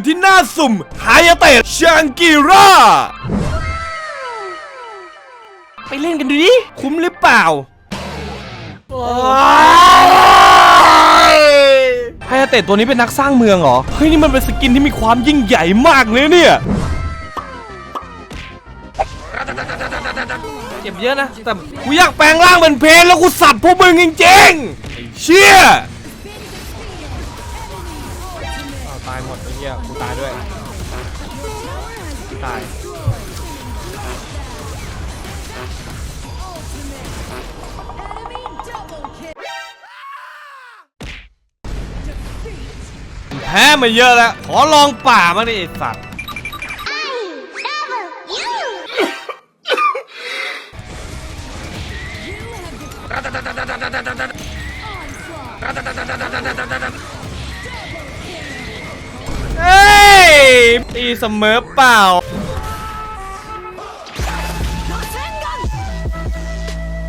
อยู่ที่หน้าสุ่มไฮยาเตะชังกิร่าไปเล่นกันดูดิ คุ้มหรือเปล่าไฮยาเตะตัวนี้เป็นนักสร้างเมืองเหรอ เฮ้ย นี่มันเป็นสกินที่มีความยิ่งใหญ่มากเลยเนี่ย เจ็บเยอะนะ แต่กูอยากแปลงร่างเป็นเพลนแล้วกูสับพวกมึงจริงๆไอ้เชี่ยอ้าวตายหมด เียกูตายด้วยตายแพ้มาเยอะแล้ว ขอลองป่ามาดิไอสัตว์ ตีเสมอเปล่า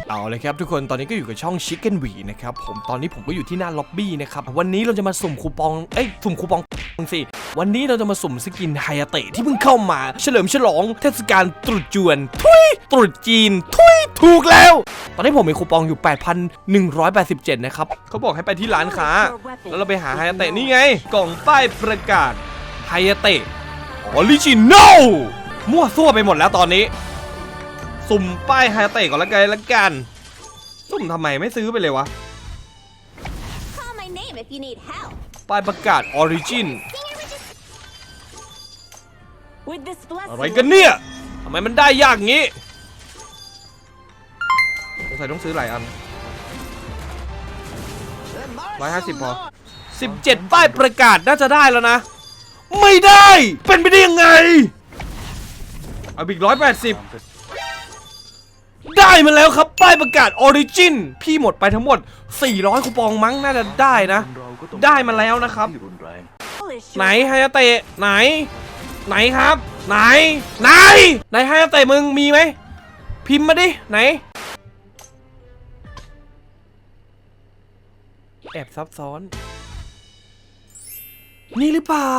เอาเลยครับทุกคนตอนนี้ก็อยู่กับช่อง Chicken w ีนะครับผมตอนนี้ผมก็อยู่ที่หน้าล็อบบี้นะครับวันนี้เราจะมาสุ่มคูปองเอ้ยสุ่มคูปองสิวันนี้เราจะมาสุ่มสกินไฮยาเตะที่เพิ่งเข้ามา เฉลิมฉลองเทศกาลตรุษจวนทุยตรุษจีนทุยถูกแล้ว ตอนนี้ผมมีคูปองอยู่ 8,187 นะครับเขาบอกให้ไปที่ร้านค้า แล้วเราไปหาไฮยาเตะนี่ไง กล่องป้ายประกาศ ฮยาเตะออริจินอลมั่วซั่วไปหมดแล้วตอนนี้ สุ่มป้ายไฮยาเตะก่อนละกันละกัน สุ่มทำไมไม่ซื้อไปเลยวะ Call my name if you need help. ป้ายประกาศออริจิน With this blessing, อะไรกันเนี่ยทำไมมันได้ยากงี้สงสัยต้องซื้อหลายอันร้อยห้าสิบพอสิบเจ็ดป้ายประกาศน่าจะได้แล้วนะ ไม่ได้ เป็นไปได้ยังไง เอาอีกร้อยแปดสิบได้มาแล้วครับ ป้ายประกาศออริจินพี่หมดไปทั้งหมด 400 คูปองมั้งน่าจะได้นะ ได้มาแล้วนะครับ ไหนไฮยาเตะไหน ไหนครับ ไหน ไหน ไหนไฮยาเตะมึงมีไหม พิมพ์มาดิ ไหน แอบซับซ้อน นี่หรือเปล่า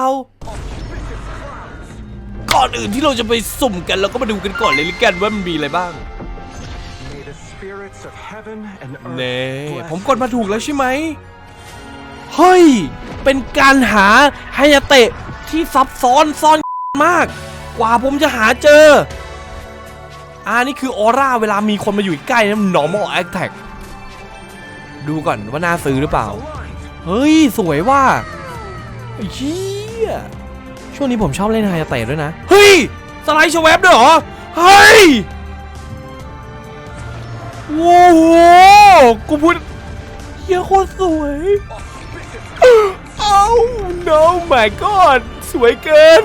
ก่อนอื่นที่เราจะไปสุ่มกันเราก็มาดูกันก่อนเลยละกันว่ามันมีอะไรบ้าง May the spirits of heaven and เน่ earth ผมกดมาถูกแล้วใช่ไหมเฮ้ย เป็นการหาไฮยาเตะที่ซับซ้อนซ่อนมาก กว่าผมจะหาเจออ่านี่คือออร่าเวลามีคนมาอยู่ใกล้นะ normal attack ดูก่อนว่าน่าซื้อหรือเปล่า เฮ้ย สวยว่า ไอ้เชี่ยช่วงนี้ผมชอบเล่นไฮยาเตะด้วยนะ เฮ้ย สไลด์ชวบด้วยเหรอ เฮ้ยโว้โห กูพูดเฮียโคตรสวยเอ้า no my god สวยเกิน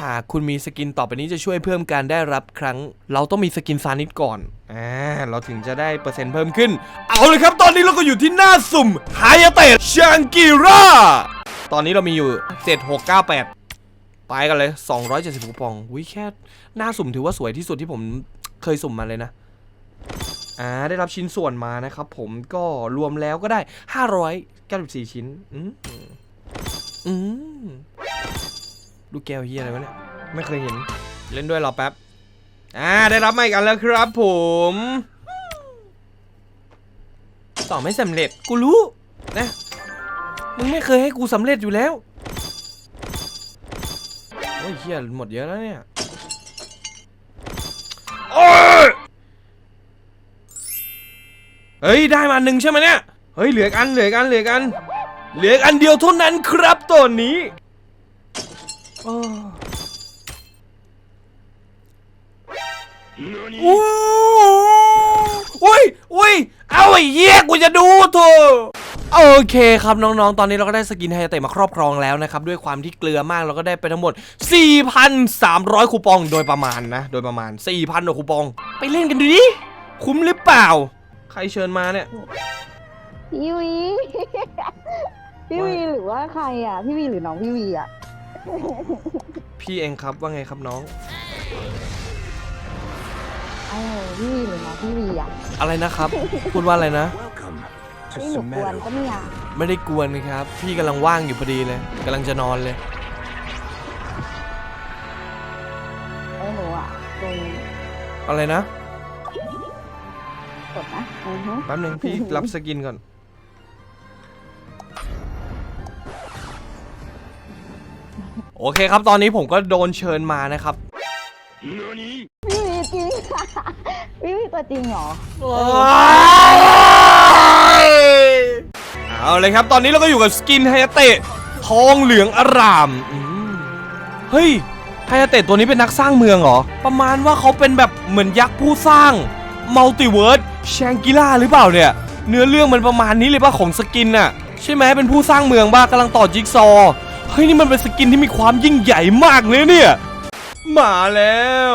หากคุณมีสกินต่อไปนี้จะช่วยเพิ่มการได้รับครั้ง เราต้องมีสกินซานิดก่อน อ่า เราถึงจะได้เปอร์เซ็นต์เพิ่มขึ้น เอาเลยครับ ตอนนี้เราก็อยู่ที่หน้าสุ่มไฮยาเตะชังกิร่า ตอนนี้เรามีอยู่ 7698 ไปกันเลย 270คูปองวิแค่หน้าสุ่มถือว่าสวยที่สุดที่ผมเคยสุ่มมาเลยนะ อ่า ได้รับชิ้นส่วนมานะครับผมก็รวมแล้วก็ได้ 594 ชิ้น อืมอืมดูแก้วเฮียอะไรวะเนี่ย ไม่เคยเห็น เล่นด้วยรอแป๊บ อ่า ได้รับมาอีกอันแล้วครับผมต่อไม่สำเร็จ กูรู้นะ มึงไม่เคยให้กูสำเร็จอยู่แล้ว โอ้ยเฮียหมดเยอะแล้วเนี่ย โอ้ยเฮ้ย ได้มาหนึ่งใช่ไหมเนี่ย เฮ้ย เหลืออกอัน เหลืออกอัน เหลืออกอันเหลืออกอันเดียวเท่านั้นครับตัวนี้โอ้โอ้อุ้ยอุ้ย เอาไอ้เหี้ยกูจะดูโถ โอเคครับน้องๆ ตอนนี้เราก็ได้สกินไฮยาเตะมาครอบครองแล้วนะครับ ด้วยความที่เกลือมากเราก็ได้ไปทั้งหมด 4,300 คูปองโดยประมาณนะ โดยประมาณ 4,000กว่าคูปอง ไปเล่นกันดูดิ คุ้มหรือเปล่า ใครเชิญมาเนี่ย พี่วี พี่วีหรือว่าใครอะ พี่วีหรือน้องพี่วีอะ พี่เองครับว่าไงครับน้องเออพี่วีหรือน้องพี่วีอะ อะไรนะครับ พูดว่าอะไรนะ นี่หนูกวนก็ไม่อยากไม่ได้กวนครับ พี่กำลังว่างอยู่พอดีเลยกำลังจะนอนเลยเออหนูอะตรงอะไรนะกดนะแป๊บหนึงพี่ รับสกินก่อน โอเคครับตอนนี้ผมก็โดนเชิญมานะครับ ริงพี่วีตัวจริงเหรอ เอาเลยครับตอนนี้เราก็อยู่กับสกินไฮยาเตะทองเหลืองอร่ามอืมเฮ้ยไฮยาเตะตัวนี้เป็นนักสร้างเมืองเหรอ ประมาณว่าเขาเป็นแบบเหมือนยักษ์ผู้สร้างมัลติเวิร์สแชงกิล่าหรือเปล่าเนี่ย เนื้อเรื่องมันประมาณนี้เลยป่ะของสกินน่ะใช่ไหมเป็นผู้สร้างเมืองบ้ากำลังต่อจิ๊กซอว์เฮ้ยนี่มันเป็นสกินที่มีความยิ่งใหญ่มากเลยเนี่ย มาแล้ว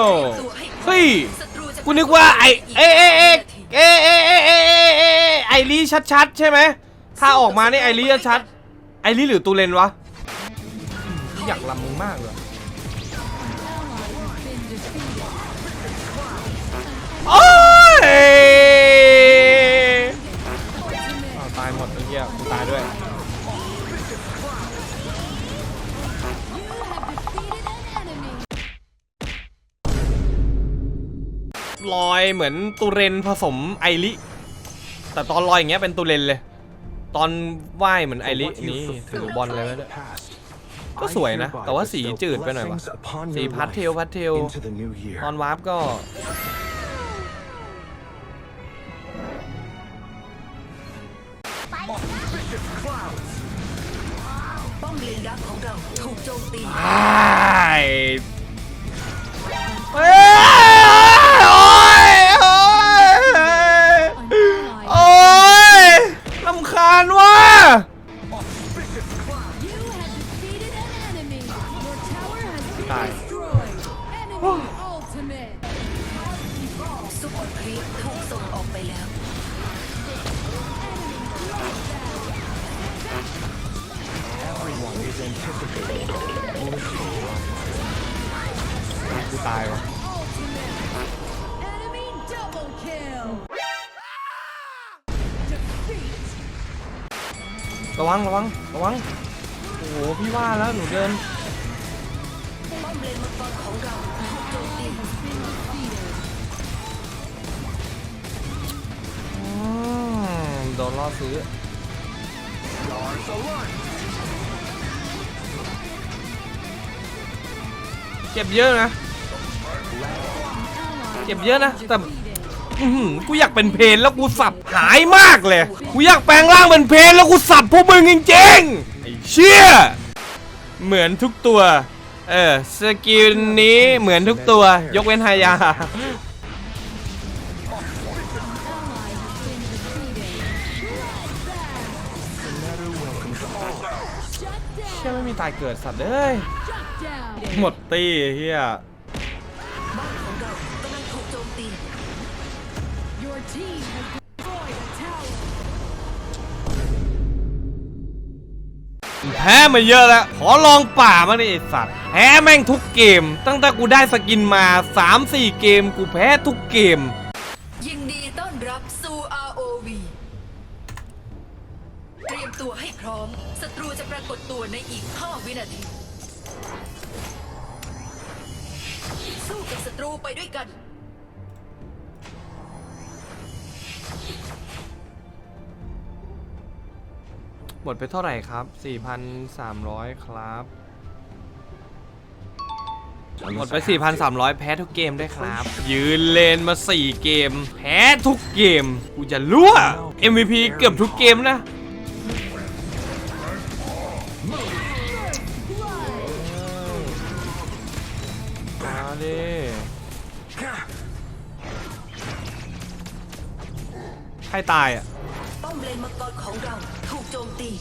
เฮ้ย กูนึกว่าไอเอะเอะเอะเอะเอะเอะเอะเอะเอะไอรีชัดๆใช่ไหมถ้าออกมานี่ไอรีชัดๆไอรีหรือตูเลนวะพี่อยากลำมึงมากเลยโอ้ เหมือนตูเรนผสมไอริแต่ตอนลอยอย่างเงี้ยเป็นตูเรนเลย ตอนว่ายเหมือนไอ For ริ what นี่ you've ถือ fulfilled บอล in เลย the ด้วย past, ก็ I สวยนะ hereby แต่ว่าสี bestow จืดไปหน่อยวะ blessings upon สี your พัดเทล life พัดเทล into the new year. ตอนวาร์ปก็ป้อมเลนดักของเราถูกโจมตี โอ้โหพี่ว่าแล้วหนูเดินโดนล่อซื้อเจ็บเยอะนะ เจ็บเยอะนะ แต่กูอยากเป็นเพนแล้วกูสับหายมากเลย กูอยากแปลงร่างเป็นเพนแล้วกูสับพวกมึงจริงๆ เชี่ยเหมือนทุกตัว เออสกิลนี้เหมือนทุกตัวยกเว้นฮายา เชี่ยไม่มีตายเกิดสัตว์เอ้ยหมดตีเฮียบ้านของเรากำลังถูกโจมตี แพ้มาเยอะแล้ว ขอลองป่ามาดิไอสัตว์ แพ้แม่งทุกเกม ตั้งแต่กูได้สกินมา 3-4 เกม กูแพ้ทุกเกม ยินดีต้อนรับสู่ ROV เตรียมตัวให้พร้อม ศัตรูจะปรากฏตัวในอีก 5 วินาที สู้กับศัตรูไปด้วยกัน มดไปเท่าไหร่ครับ 4,300 ครับ หมดไป 4,300 แพ้ทุกเกมด้วยครับ ยืนเลนมา 4 เกม แพ้ทุกเกม กูจะรั่ว MVP เกือบทุกเกมนะมาดิใครตายอะ ป้อมเลนมังกรของเรา จมตี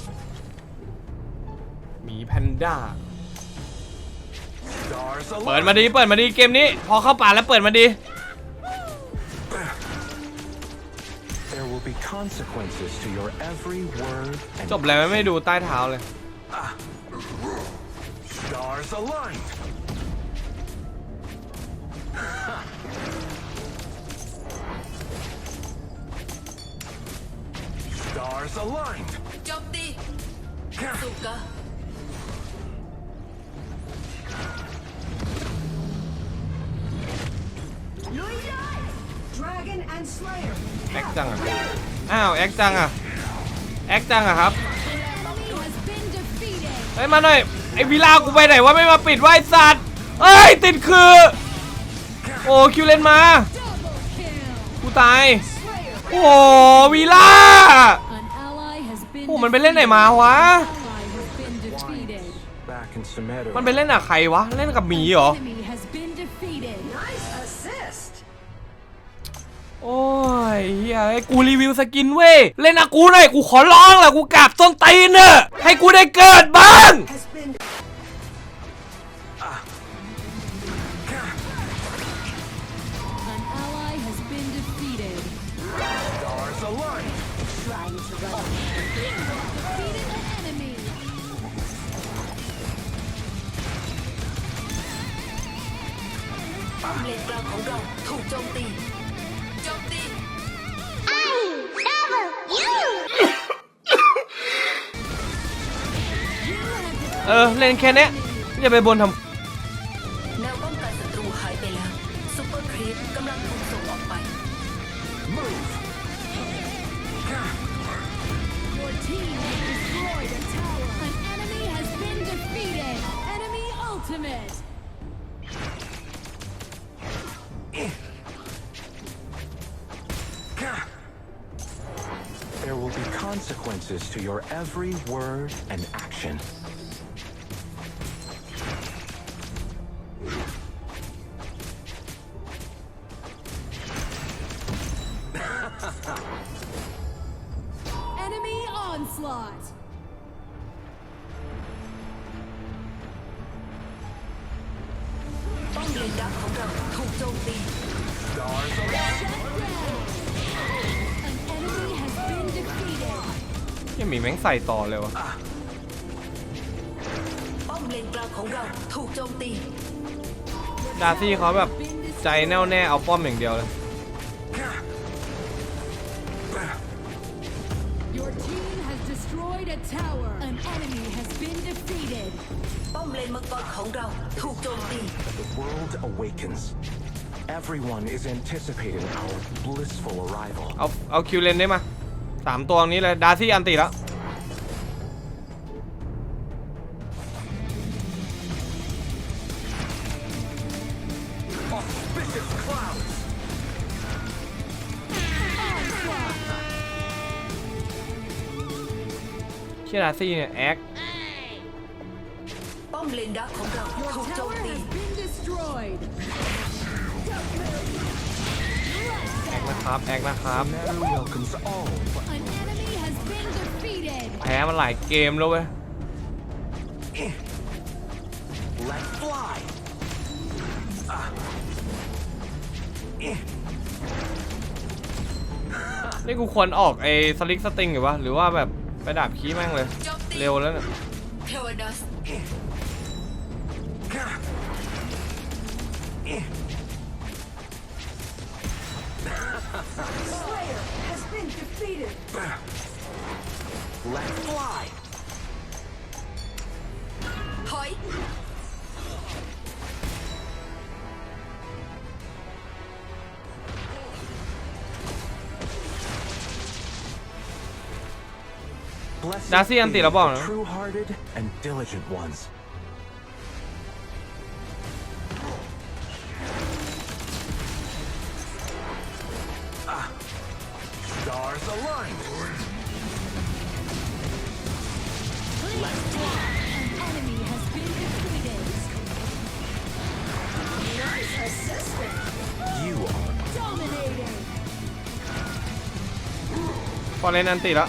หมีแพนด้า Stars เปิด align. มาดีเปิดมาดีเกมนี้ พอเข้าป่าแล้วเปิดมาดี There will be consequences to your every word and จบแล้วไม่ดูใต้เท้าเลย stars aligned. Stars aligned. โจมตีสุกะ Stars แอคจังอะ อ้าว แอคจังอะ แอคจังอะครับ เฮ้ย มาหน่อย ไอวิลากูไปไหนวะไม่มาปิดไวะไอ้สัตว์เอ้ย ติดคือ โอ้ คิวเลนมา กูตาย โอ้วีล่าโอ้ มันไปเล่นไหนมาวะ มันไปเล่นกับใครวะ เล่นกับหมีเหรอ โอ้ยเฮียไอ้กูรีวิวสกินเว้ย เล่นอะกูหน่อยกูขอร้องแหละกูกราบต้นตีนเนอะให้กูได้เกิดบ้าง เลนกลางของเราถูกโจมตี โจมตีเออ เล่นแค่เนี้ยอย่าไปบนทำ There will be consequences to your every word and action. ต่อเลยวะป้อมเลนกลางของเราถูกโจมตีดาร์ซี่เขาแบบใจแน่วแน่เอาป้อมอย่างเดียวเลย Your team has destroyed a tower. An enemy has been defeated. ป้อมเลนมังกรของเราถูกโจมตี The world awakens. Everyone is anticipating our blissful arrival. เอาเอาคิวเลนได้มาสามตัวนี้เลยดาร์ซี่อันติแล้ว ชี่ยดาร์ซี่เนี่ยแอคป้อมเลนดักของเราถูกโจม Tower ตี has been destroyed. แอคนะครับแอคนะครับ Sumeru welcomes all. An enemy has been defeated. แพ้มาหลายเกมแล้วเว้ย Let fly. Ah. นี่กูควรออกไอ้สลิกสติงหรือวะหรือว่าแบบ ไปดาบขี้แม่งเลย เร็วแล้วเนี่ย Let fly. Blessed Darcy be anti la buona. the true-hearted and diligent ones. Ah. Stars aligned. An enemy has been defeated. You are Dominating. พอเล่นอันติแล้ว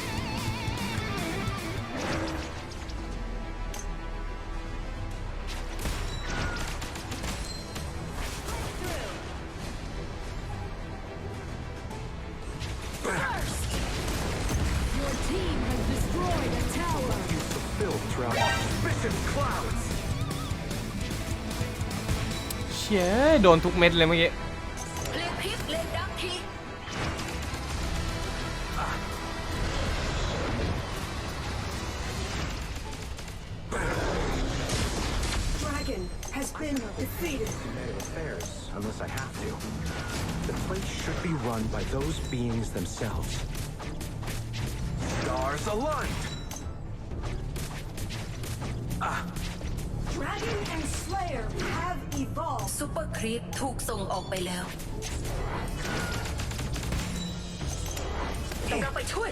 โดนทุกเม็ดเลยเมื่อกี้ ซูเปอร์ครีปถูกส่งออกไปแล้วกำลังไปช่วย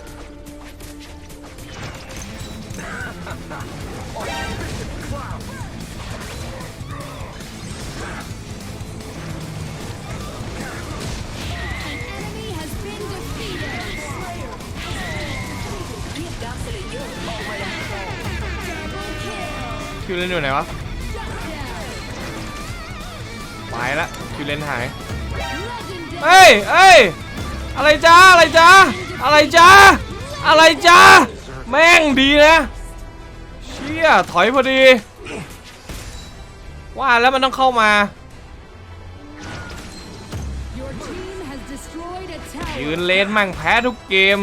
An enemy has been defeated. เรียกดาวสเลเยอร์ออกมาแล้ว Double kill. คิวเลนอยู่ไหนวะ Shut down. ไปละคิวเลนหาย เอ้ยเอ้ยอะไรจ้าอะไรจ้าอะไรจ้าอะไรจ้าแม่งดีนะ เชี่ยถอยพอดี ว่าแล้วมันต้องเข้ามา ยืนเลนมั่งแพ้ทุกเกม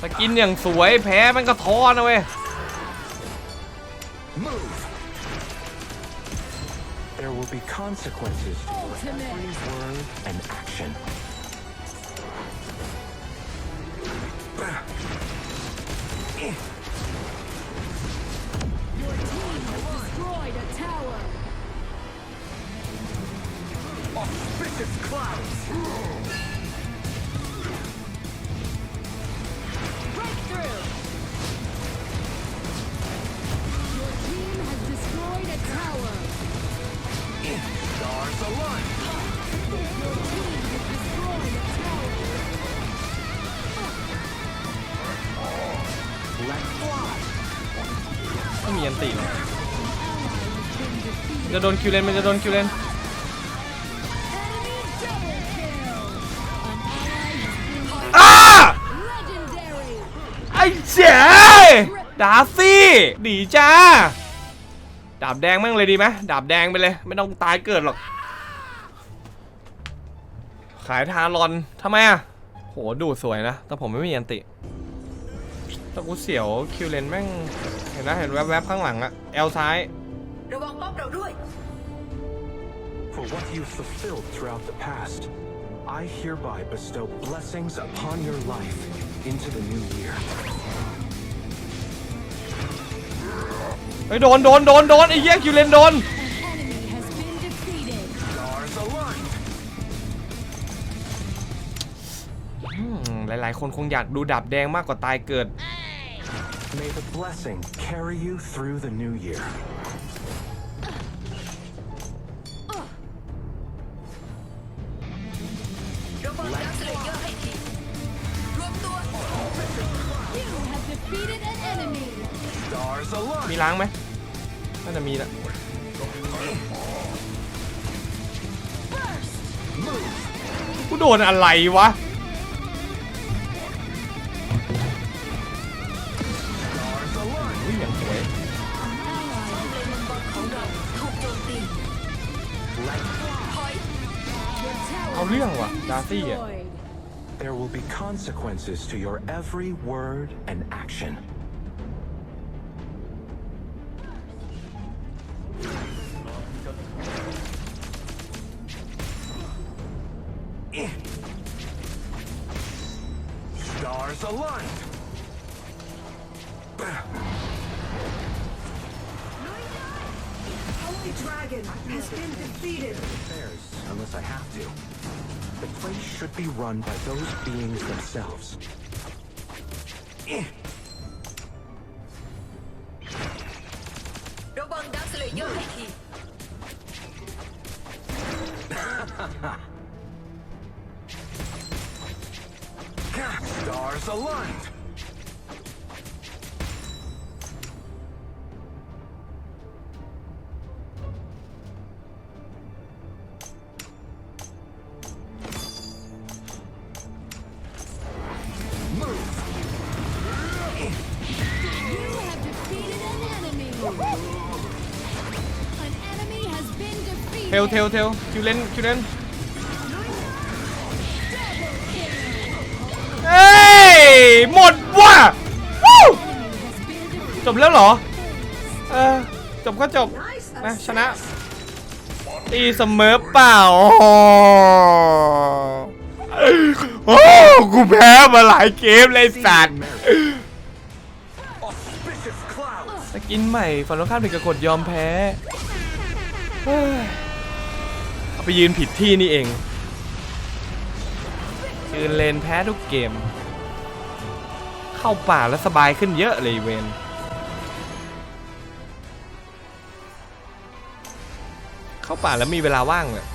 สกินอย่างสวยแพ้มันก็ท้อนะเว้ย be consequences to your Ultimate. every word and action. Your team has destroyed a tower. Auspicious clouds! Stars aligned! Your team has destroyed a tower. Let fly! ไม่มีอันติหรอกจะโดนคิวเลนมันจะโดนคิวเลน Enemy double kill. An ally has been อ้า legendary. ไอ้เจ๋ดาร์ซี่หนีจ้า ดาบแดงแม่งเลยดีไหมดาบแดงไปเลย ไม่ต้องตายเกิดหรอก ขายทารอนทำไมอะโหดูสวยนะ แต่ผมไม่มีอันติแต่กูเสียวคิวเลนแม่ง เห็นนะเห็นแวบๆข้างหลังอะเอลซ้าย ระวังป้อมเราด้วย For what you've fulfilled throughout the past, I hereby bestow blessings upon your life into the new year. เฮ้ยโดนโดนโดนโดนไอ้เหี้ยคิวเลนโดน An enemy has been defeated. Stars aligned! อืมหลายๆ คนคงอยากดูดาบแดงมากกว่าตายเกิด May the blessing carry you through the new year. ล้างไหมน่าจะมีละกูโดนอะไรวะ อุ้ยอย่างสวยเอาเรื่องว่ะ ดาร์ซี่อะ There will be consequences to your every word and action. Holy Dragon has been defeated. Affairs, unless I have to. The place should be run by those beings themselves. ระวังดาวสเลเยอร์ให้ที Stars aligned! ทลเทลเทลคิวเลนคิวเลนเอ้ยหมดว่ะวู้จบแล้วเหรอ เออจบก็จบนะชนะตีเสมอเปล่าโอ้กูแพ้มาหลายเกมเลยสัตว์สกินใหม่ฝันว่าข้ามถึงกับกดยอมแพ้ ไปยืนผิดที่นี่เอง ยืนเลนแพ้ทุกเกม เข้าป่าแล้วสบายขึ้นเยอะเลยเวนเข้าป่าแล้วมีเวลาว่างเลย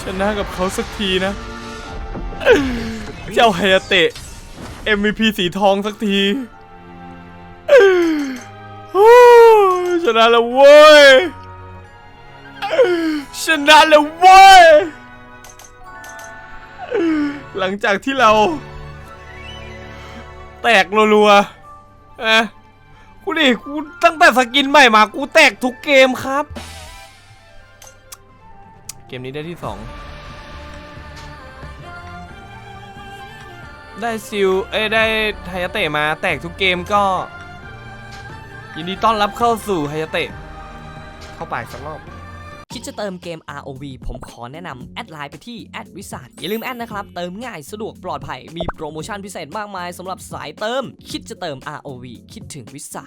ชนะกับเขาสักทีนะ เจ้าไฮยาเตะ MVP สีทองสักที ชนะแล้วเว้ย ชนะแล้วเว้ย หลังจากที่เรา แตกรัวๆนะกูดิกูตั้งแต่สกินใหม่มา กูแตกทุกเกมครับ เกมนี้ได้ที่สองได้ซิลเอ้ยได้ไฮยเตะมาแตกทุกเกมก็ ยินดีต้อนรับเข้าสู่ไฮเตะเข้าไปสักรอบ คิดจะเติมเกม ROV ผมขอแนะนำแอดไลน์ไปที่แอดวิสาอย่าลืมแอดนะครับ เติมง่ายสะดวกปลอดภัย มีโปรโมชั่นพิเศษมากมายสำหรับสายเติม คิดจะเติม ROV คิดถึงวิสา